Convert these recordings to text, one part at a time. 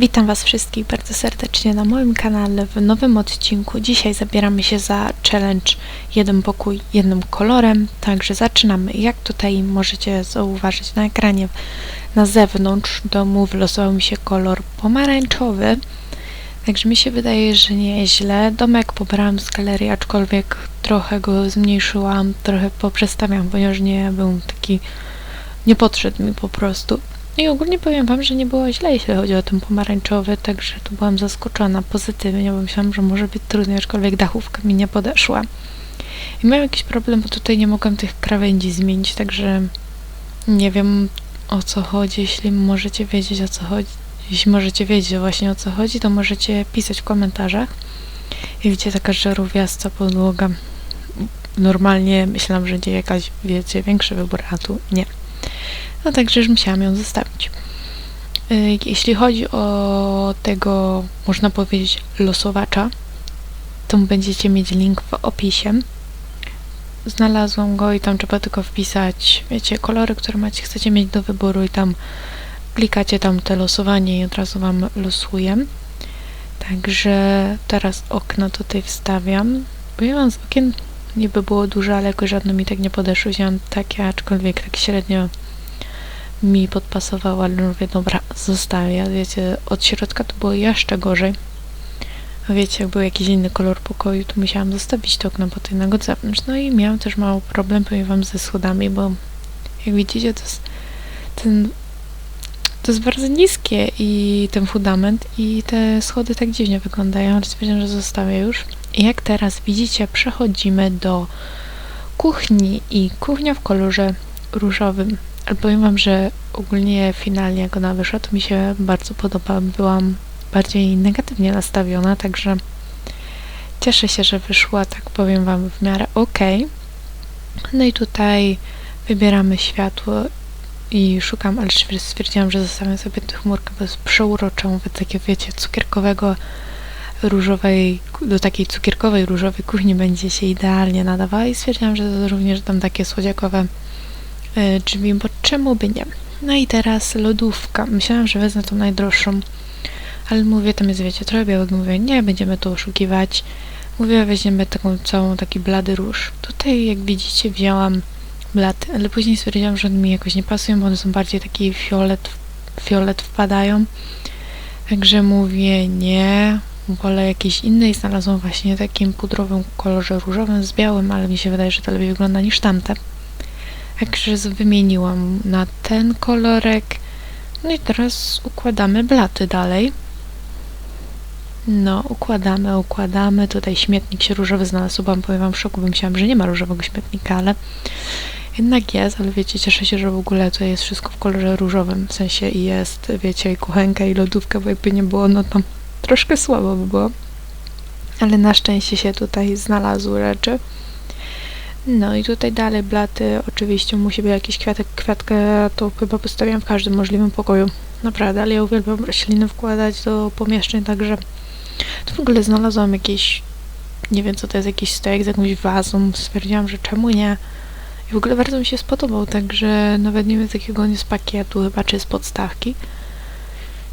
Witam Was wszystkich bardzo serdecznie na moim kanale w nowym odcinku. Dzisiaj zabieramy się za challenge jeden pokój jednym kolorem, także zaczynamy. Jak tutaj możecie zauważyć na ekranie na zewnątrz domu wylosował mi się kolor pomarańczowy, także mi się wydaje, że nieźle. Domek pobrałam z galerii, aczkolwiek trochę go zmniejszyłam, trochę poprzestawiam, ponieważ nie był taki, nie podszedł mi po prostu. I ogólnie powiem Wam, że nie było źle, jeśli chodzi o ten pomarańczowy, także tu byłam zaskoczona pozytywnie, bo myślałam, że może być trudniej, aczkolwiek dachówka mi nie podeszła. I miałem jakiś problem, bo tutaj nie mogłam tych krawędzi zmienić, także nie wiem o co chodzi. Jeśli możecie wiedzieć o co chodzi, jeśli możecie wiedzieć właśnie o co chodzi, to możecie pisać w komentarzach. I widzicie, taka żarówiasta podłoga. Normalnie myślałam, że będzie jakaś, wiecie, większy wybór, a tu nie. No także już musiałam ją zostawić. Y, jeśli chodzi o tego, można powiedzieć, losowacza, to będziecie mieć link w opisie. Znalazłam go i tam trzeba tylko wpisać, wiecie, kolory, które macie, chcecie mieć do wyboru i tam klikacie tam te losowanie i od razu Wam losuje. Także teraz okno tutaj wstawiam. Bo ja mam z okien niby było duże, ale jakoś żadne mi tak nie podeszło. Wziąłem takie, aczkolwiek tak średnio mi podpasowało, ale mówię, dobra, zostawię. Wiecie, od środka to było jeszcze gorzej. Wiecie, jak był jakiś inny kolor pokoju, to musiałam zostawić to okno po tej od zewnątrz. No i miałam też mały problem, powiem wam, ze schodami, bo jak widzicie, to jest ten to jest bardzo niskie i ten fundament i te schody tak dziwnie wyglądają, ale stwierdziłam, że zostawię już. I jak teraz widzicie, przechodzimy do kuchni i kuchnia w kolorze różowym. Powiem wam, że ogólnie finalnie jak ona wyszła, to mi się bardzo podoba. Byłam bardziej negatywnie nastawiona, także cieszę się, że wyszła, tak powiem wam, w miarę ok. No i tutaj wybieramy światło i szukam, ale stwierdziłam, że zostawiam sobie tę chmurkę, bo jest przeuroczą, wy takie wiecie, cukierkowego różowej, do takiej cukierkowej różowej kuchni będzie się idealnie nadawała i stwierdziłam, że również tam takie słodziakowe drzwi, bo czemu by nie? No i teraz lodówka. Myślałam, że wezmę tą najdroższą, ale mówię, tam jest, wiecie, trochę białego. Mówię, nie, będziemy to oszukiwać. Mówię, weźmiemy taką całą, taki blady róż. Tutaj, jak widzicie, wzięłam blad, ale później stwierdziłam, że one mi jakoś nie pasują, bo one są bardziej taki fiolet, fiolet wpadają. Także mówię, nie, wolę jakiejś innej. Znalazłam właśnie takim pudrowym kolorze różowym z białym, ale mi się wydaje, że to lepiej wygląda niż tamte. Także wymieniłam na ten kolorek. No i teraz układamy blaty dalej. No, układamy, układamy. Tutaj śmietnik się różowy znalazł. Wam powiem wam w szoku, bo myślałam, że nie ma różowego śmietnika, ale jednak jest, ale wiecie, cieszę się, że w ogóle to jest wszystko w kolorze różowym. W sensie jest, wiecie, i kuchenka, i lodówka, bo jakby nie było, no to troszkę słabo by było. Ale na szczęście się tutaj znalazły rzeczy. No i tutaj dalej blaty, oczywiście musi być jakiś kwiatek, kwiatkę to chyba postawiam w każdym możliwym pokoju. Naprawdę, ale ja uwielbiam rośliny wkładać do pomieszczeń, także tu w ogóle znalazłam jakieś, nie wiem co to jest, jakiś stojak z jakąś wazą, stwierdziłam, że czemu nie. I w ogóle bardzo mi się spodobał, także nawet nie wiem z jakiego on jest pakietu, chyba czy z podstawki.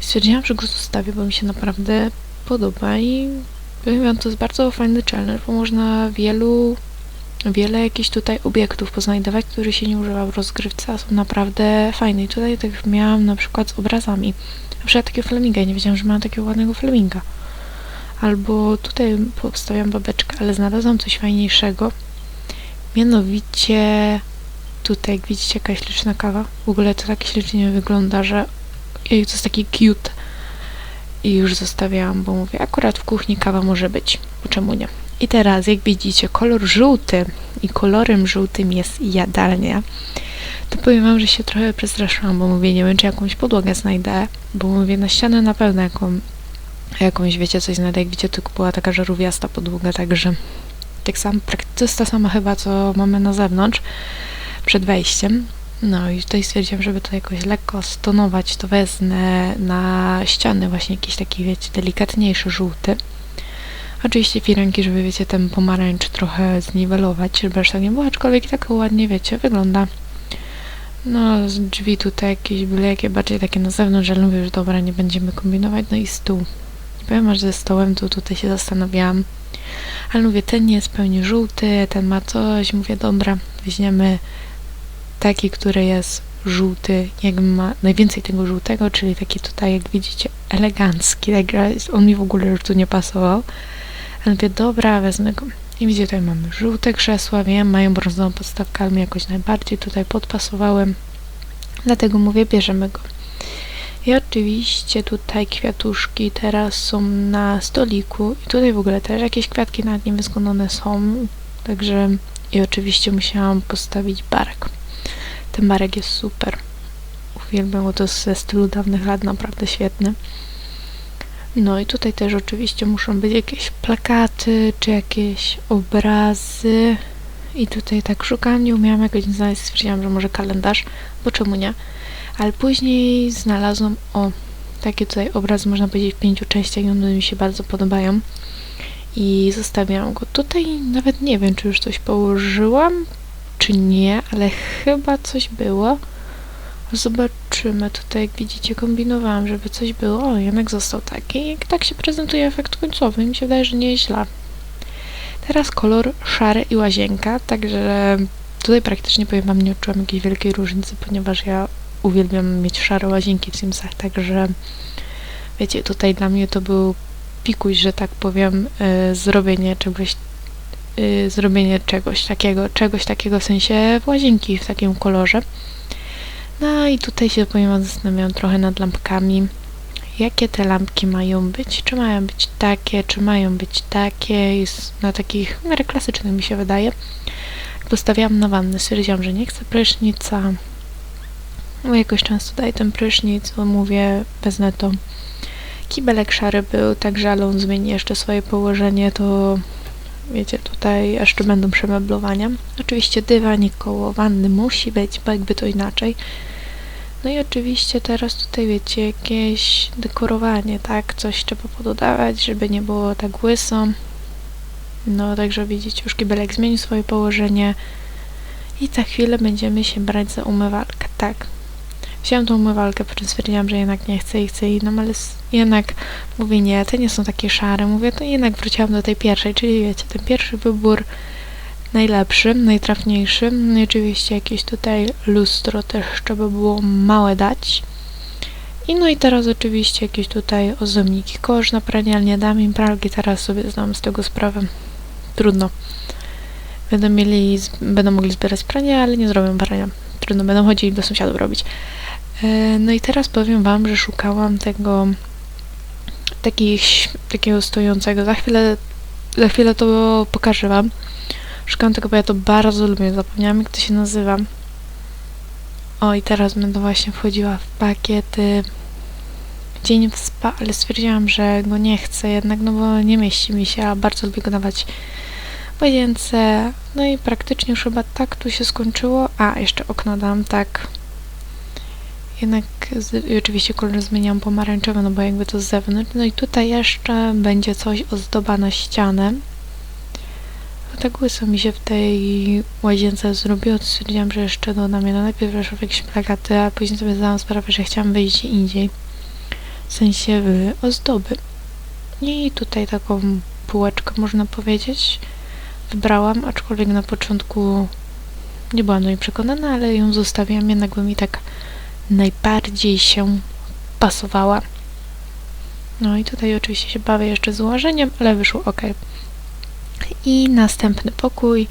Stwierdziłam, że go zostawię, bo mi się naprawdę podoba i powiem to jest bardzo fajny challenge, bo można wielu wiele jakichś tutaj obiektów poznajdować, które się nie używa w rozgrywce, a są naprawdę fajne. I tutaj tak miałam na przykład z obrazami. Na przykład takiego flaminga, nie wiedziałam, że mam takiego ładnego flaminga. Albo tutaj postawiam babeczkę, ale znalazłam coś fajniejszego. Mianowicie tutaj, jak widzicie, jakaś śliczna kawa. W ogóle to tak ślicznie wygląda, że to jest taki cute. I już zostawiałam, bo mówię, akurat w kuchni kawa może być. Czemu nie? I teraz, jak widzicie, kolor żółty i kolorem żółtym jest jadalnia, to powiem wam, że się trochę przestraszyłam, bo mówię, nie wiem, czy jakąś podłogę znajdę, bo mówię, na ścianę na pewno jaką, jakąś, wiecie, coś znajdę, jak widzicie, to była taka żarówiasta podłoga, także tak sam, to jest ta sama chyba, co mamy na zewnątrz, przed wejściem. No i tutaj stwierdziłam, żeby to jakoś lekko stonować, to wezmę na ściany właśnie jakiś taki, wiecie, delikatniejszy żółty. Oczywiście firanki, żeby wiecie, ten pomarańcz trochę zniwelować, żeby aż tak nie było, aczkolwiek tak ładnie, wiecie, wygląda. No, z drzwi tutaj jakieś byle jakie, bardziej takie na zewnątrz, ale mówię, że dobra, nie będziemy kombinować. No i stół. Nie powiem, że ze stołem to tutaj się zastanawiałam. Ale mówię, ten nie jest pełni żółty, ten ma coś. Mówię, dobra, weźmiemy taki, który jest żółty, jakby ma najwięcej tego żółtego, czyli taki tutaj, jak widzicie, elegancki. Także on mi w ogóle już tu nie pasował. Ale mówię, dobra, wezmę go. I widzicie, tutaj mamy żółte krzesła, wiem, mają brązową podstawkę, ale mi jakoś najbardziej tutaj podpasowałem. Dlatego mówię, bierzemy go. I oczywiście tutaj kwiatuszki teraz są na stoliku i tutaj w ogóle też jakieś kwiatki nad nim wyskładane są. Także i oczywiście musiałam postawić barek. Ten barek jest super. Uwielbiam go, to ze stylu dawnych lat, naprawdę świetny. No i tutaj też oczywiście muszą być jakieś plakaty, czy jakieś obrazy. I tutaj tak szukałam, nie umiałam jakoś znaleźć, stwierdziłam, że może kalendarz, bo czemu nie? Ale później znalazłam, o, takie tutaj obrazy, można powiedzieć, w pięciu częściach i one mi się bardzo podobają. I zostawiłam go tutaj, nawet nie wiem, czy już coś położyłam, czy nie, ale chyba coś było. Zobaczymy. Tutaj, jak widzicie, kombinowałam, żeby coś było. O, jednak został taki. I tak się prezentuje efekt końcowy. Mi się wydaje, że nie jest źle. Teraz kolor szary i łazienka, także tutaj praktycznie, powiem wam, nie odczułam jakiejś wielkiej różnicy, ponieważ ja uwielbiam mieć szare łazienki w Simsach, także wiecie, tutaj dla mnie to był pikuś, że tak powiem, y, zrobienie czegoś y, zrobienie czegoś takiego, czegoś takiego w sensie w łazienki w takim kolorze. No i tutaj się powiem, zastanawiam trochę nad lampkami. Jakie te lampki mają być? Czy mają być takie, czy mają być takie? Jest na takich miarę klasycznych mi się wydaje. Postawiłam na wannę, stwierdziłam, że nie chcę prysznica. Bo jakoś często daję ten prysznic, bo mówię, wezmę to. Kibelek szary był, także ale on zmieni jeszcze swoje położenie, to wiecie, tutaj jeszcze będą przemeblowania. Oczywiście dywanik koło wanny musi być, bo jakby to inaczej. No i oczywiście teraz tutaj, wiecie, jakieś dekorowanie, tak? Coś trzeba pododawać, żeby nie było tak łyso. No, także widzicie, już kibelek zmienił swoje położenie. I za chwilę będziemy się brać za umywalkę, tak. Wziąłem tą umywalkę, po czym stwierdziłam, że jednak nie chcę i chcę inną, ale jednak mówię nie, te nie są takie szare. Mówię, to jednak wróciłam do tej pierwszej, czyli wiecie, ten pierwszy wybór najlepszy, najtrafniejszy. No i oczywiście jakieś tutaj lustro też trzeba było małe dać. I no i teraz oczywiście jakieś tutaj ozomniki kosz na pranialnie, dam im pralki, teraz sobie zdam z tego sprawę. Trudno. Będą mieli, będą mogli zbierać pranie, ale nie zrobią prania. Trudno, będą chodzili do sąsiadów robić. E, no i teraz powiem Wam, że szukałam tego takich, takiego stojącego. Za chwilę, za chwilę to pokażę Wam. Szukam tego, bo ja to bardzo lubię. Zapomniałam, jak to się nazywa. O, i teraz będę właśnie wchodziła w pakiety. Dzień w spa, ale stwierdziłam, że go nie chcę jednak, no bo nie mieści mi się, a bardzo lubię go dawać w łazience. No i praktycznie już chyba tak tu się skończyło. A, jeszcze okno dam, tak. Jednak z, oczywiście kolor zmieniam pomarańczowy, no bo jakby to z zewnątrz. No i tutaj jeszcze będzie coś ozdoba na ścianę. No tak łyso mi się w tej łazience zrobiło, to stwierdziłam, że jeszcze dodam je. No najpierw weszło w jakieś plakaty, a później sobie zdałam sprawę, że chciałam wyjść indziej. W sensie w ozdoby. I tutaj taką półeczkę można powiedzieć wybrałam, aczkolwiek na początku nie byłam do niej przekonana, ale ją zostawiłam, jednak by mi tak najbardziej się pasowała. No i tutaj oczywiście się bawię jeszcze z ułożeniem, ale wyszło ok. I następny pokój,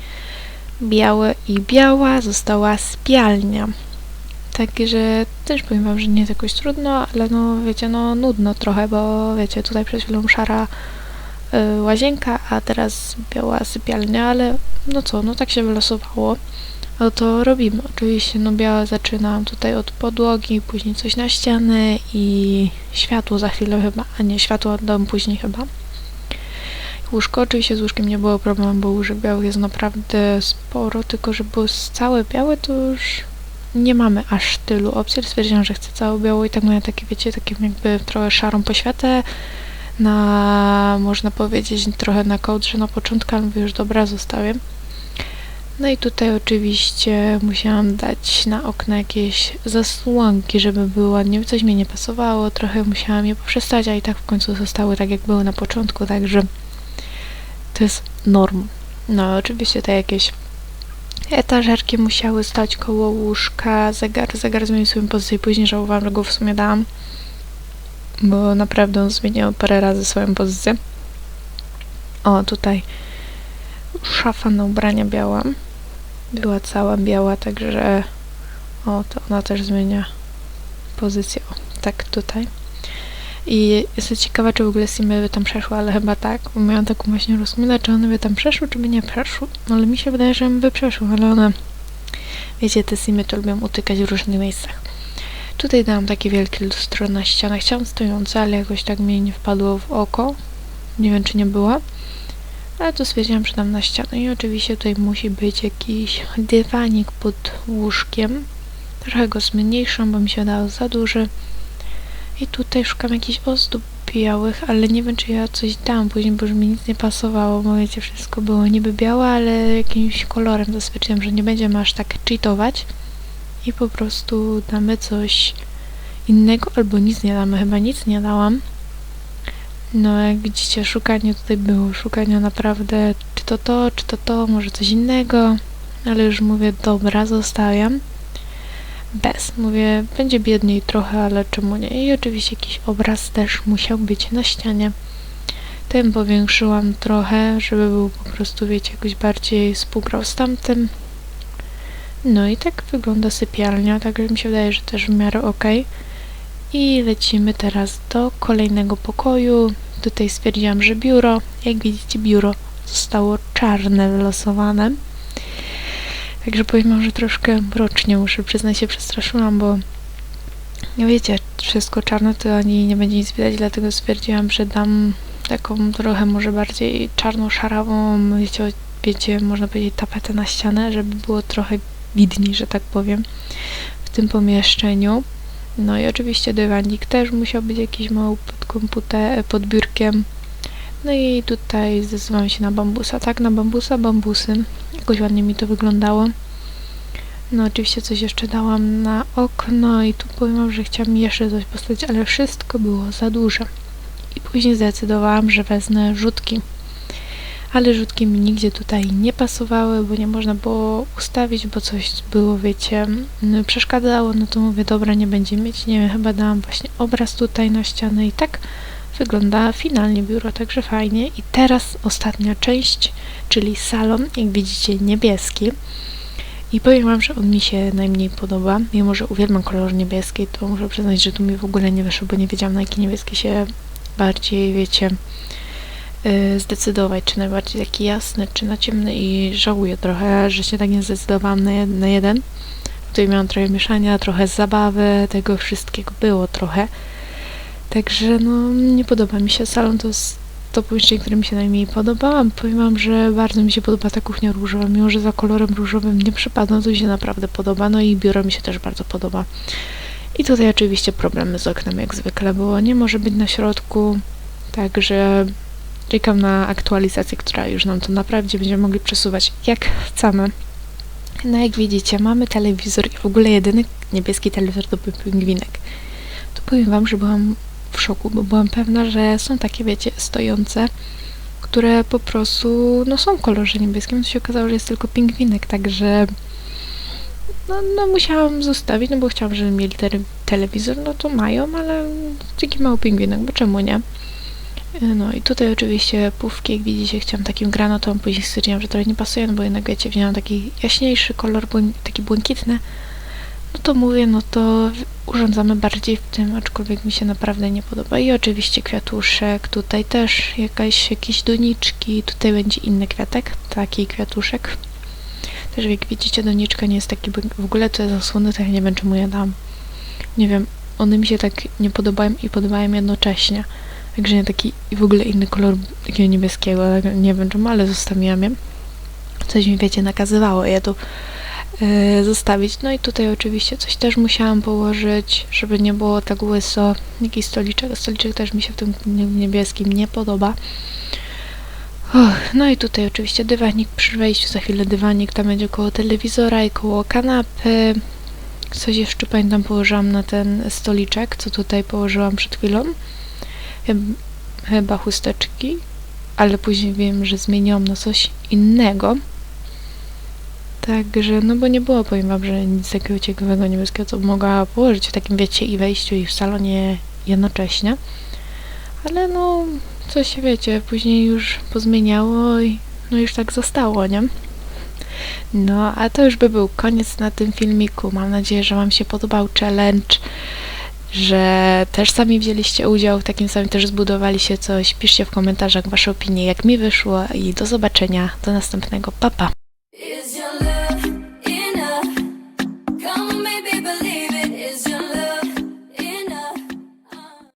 biały i biała, została spialnia. Także też powiem wam, że nie jest jakoś trudno, ale no wiecie, no nudno trochę, bo wiecie, tutaj przed chwilą szara y, łazienka, a teraz biała sypialnia, ale no co, no tak się wylosowało. No to robimy. Oczywiście, no białe zaczynam tutaj od podłogi, później coś na ściany i światło za chwilę chyba, a nie, światło oddam później chyba. Łóżko, oczywiście z łóżkiem nie było problemu, bo łóżek białych jest naprawdę sporo, tylko że było całe białe, to już nie mamy aż tylu opcji. Stwierdziłam, że chcę całe białe i tak mają takie, wiecie, takie jakby trochę szarą poświatę na, można powiedzieć, trochę na kołdrze na początku, ale mówię, już dobra, zostawię. No i tutaj oczywiście musiałam dać na okna jakieś zasłonki, żeby było ładnie. Coś mi nie pasowało, trochę musiałam je poprzestać, a i tak w końcu zostały tak jak były na początku, także to jest norm. No oczywiście te jakieś etażerki musiały stać koło łóżka, zegar, zegar zmienił swoją pozycję, później żałowałam, że go w sumie dałam, bo naprawdę on zmieniał parę razy swoją pozycję. O, tutaj szafa na ubrania biała. Była cała biała, także o, to ona też zmienia pozycję. O, tak tutaj. I jestem ciekawa, czy w ogóle Simy by tam przeszły, ale chyba tak, bo miałam taką właśnie rozkminę, czy one by tam przeszły, czy by nie przeszły. No, ale mi się wydaje, że by przeszły, ale one, wiecie, te Simy to lubią utykać w różnych miejscach. Tutaj dałam takie wielkie lustro na ścianę. Chciałam stojące, ale jakoś tak mi nie wpadło w oko. Nie wiem, czy nie było. Ale to stwierdziłam, że dam na ścianę. I oczywiście tutaj musi być jakiś dywanik pod łóżkiem. Trochę go zmniejszą, bo mi się dało za duży. I tutaj szukam jakichś ozdób białych, ale nie wiem, czy ja coś dam później, bo już mi nic nie pasowało, bo wiecie, wszystko było niby białe, ale jakimś kolorem. To stwierdziłam, że nie będziemy aż tak cheatować. I po prostu damy coś innego, albo nic nie damy. Chyba nic nie dałam. No, jak widzicie, szukanie tutaj było. Szukania naprawdę, czy to to, czy to to, może coś innego. Ale już mówię, dobra, zostawiam. Bez. Mówię, będzie biedniej trochę, ale czemu nie? I oczywiście jakiś obraz też musiał być na ścianie. Ten powiększyłam trochę, żeby był po prostu, wiecie, jakoś bardziej współgrał z tamtym. No i tak wygląda sypialnia, także mi się wydaje, że też w miarę ok. I lecimy teraz do kolejnego pokoju. Tutaj stwierdziłam, że biuro, jak widzicie biuro zostało czarne wylosowane. Także powiem że troszkę mrocznie muszę przyznać się przestraszyłam, bo wiecie, wszystko czarne to ani nie będzie nic widać, dlatego stwierdziłam, że dam taką trochę może bardziej czarno-szarawą, wiecie, wiecie, można powiedzieć tapetę na ścianę, żeby było trochę widniej, że tak powiem, w tym pomieszczeniu. No i oczywiście dywanik też musiał być jakiś mały pod komputer, pod biurkiem. No i tutaj zdecydowałam się na bambusa. Tak, na bambusa, bambusy. Jakoś ładnie mi to wyglądało. No oczywiście coś jeszcze dałam na okno i tu powiem że chciałam jeszcze coś postawić, ale wszystko było za duże. I później zdecydowałam, że wezmę rzutki. Ale rzutki mi nigdzie tutaj nie pasowały, bo nie można było ustawić, bo coś było, wiecie, przeszkadzało. No to mówię, dobra, nie będzie mieć. Nie wiem, chyba dałam właśnie obraz tutaj na ścianę i tak wygląda finalnie biuro, także fajnie. I teraz ostatnia część, czyli salon, jak widzicie, niebieski. I powiem Wam, że on mi się najmniej podoba. Mimo, że uwielbiam kolor niebieski, to muszę przyznać, że tu mi w ogóle nie wyszło, bo nie wiedziałam, na jaki niebieski się bardziej, wiecie, zdecydować, czy najbardziej taki jasny, czy na ciemny i żałuję trochę, że się tak nie zdecydowałam na, jed na jeden. Tutaj miałam trochę mieszania, trochę zabawy, tego wszystkiego było trochę. Także no, nie podoba mi się salon, to jest to pomieszczenie, które mi się najmniej podoba. Powiem wam, że bardzo mi się podoba ta kuchnia różowa, mimo że za kolorem różowym nie przypadam, to mi się naprawdę podoba, no i biuro mi się też bardzo podoba. I tutaj oczywiście problemy z oknem, jak zwykle było, nie może być na środku, także czekam na aktualizację, która już nam to naprawdę będziemy mogli przesuwać jak chcemy. No jak widzicie, mamy telewizor i w ogóle jedyny niebieski telewizor to był pingwinek. To powiem wam, że byłam w szoku, bo byłam pewna, że są takie, wiecie, stojące, które po prostu, no są w kolorze niebieskim, to się okazało, że jest tylko pingwinek, także no, no musiałam zostawić, no bo chciałam, żeby mieli te, telewizor, no to mają, ale taki mały pingwinek, bo czemu nie? No i tutaj oczywiście pówki, jak widzicie, chciałam takim granatowym, później stwierdziłam, że trochę nie pasuje, no bo jednak wiecie, wzięłam taki jaśniejszy kolor, taki błękitny, no to mówię, no to urządzamy bardziej w tym, aczkolwiek mi się naprawdę nie podoba. I oczywiście kwiatuszek, tutaj też jakaś, jakieś doniczki, tutaj będzie inny kwiatek, taki kwiatuszek. Też jak widzicie, doniczka nie jest taki, w ogóle te zasłony, to ja nie wiem czemu ja dam. Nie wiem, one mi się tak nie podobają i podobają jednocześnie. Także nie taki w ogóle inny kolor takiego niebieskiego, nie wiem czemu, ale zostawiłam je. Coś mi, wiecie, nakazywało je tu E, zostawić. No i tutaj oczywiście coś też musiałam położyć, żeby nie było tak łyso. Jakiś stoliczek, stoliczek też mi się w tym niebieskim nie podoba. Och, no i tutaj oczywiście dywanik przy wejściu, za chwilę dywanik tam będzie koło telewizora i koło kanapy. Coś jeszcze pamiętam położyłam na ten stoliczek, co tutaj położyłam przed chwilą. Chyb- Chyba chusteczki, ale później wiem, że zmieniłam na coś innego. Także, no bo nie było, powiem wam, że nic takiego ciekawego niebieskiego, co mogła położyć w takim, wiecie, i wejściu, i w salonie jednocześnie. Ale no, coś wiecie, później już pozmieniało i no już tak zostało, nie? No, a to już by był koniec na tym filmiku. Mam nadzieję, że Wam się podobał challenge, że też sami wzięliście udział w takim samym, też zbudowaliście coś. Piszcie w komentarzach Wasze opinie, jak mi wyszło i do zobaczenia, do następnego. Pa, pa!